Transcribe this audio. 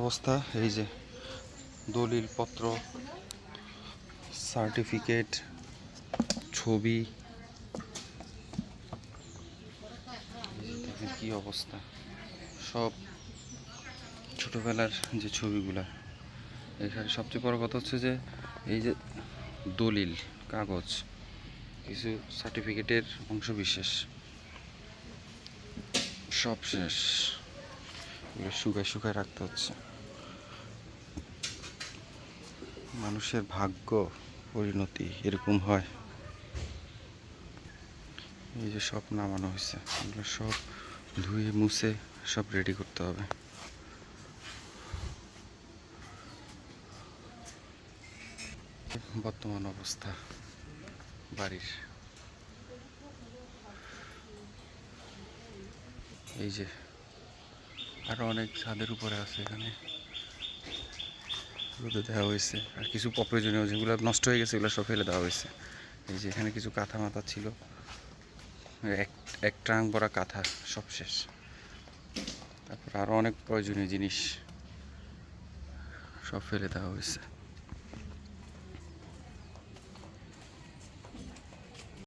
অবস্থা, এই যে দলিল পত্র সার্টিফিকেট, ছবি। কি অবস্থা। সব ছোটবেলার যে ছবিগুলা, এখানে সবচেয়ে বড় কথা হচ্ছে যে, এই যে দলিল, কাগজ, কিছু সার্টিফিকেটের অংশ বিশেষ সব শেষ। শুকায় শুকায় রাখতে হচ্ছে। মানুষের ভাগ্য পরিণতি এরকম হয়। এই যে সব নামানো হয়েছে, এগুলো সব ধুয়ে মুছে সব রেডি করতে হবে। বর্তমান অবস্থা, বাড়ির। এই যে আরও অনেক ছাদের উপরে আছে এখানে। দেওয়া হয়েছে। আর কিছু অপ্রয়োজনীয় যেগুলো নষ্ট হয়ে গেছে, এগুলো সব ফেলে দেওয়া হয়েছে। এই যে এখানে কিছু কাঁথা মাথা ছিল। এক এক ট্রাঙ্ক ভরা কাঁথা, সব শেষ। তারপর আরও অনেক প্রয়োজনীয় জিনিস সব ফেলে দেওয়া হয়েছে।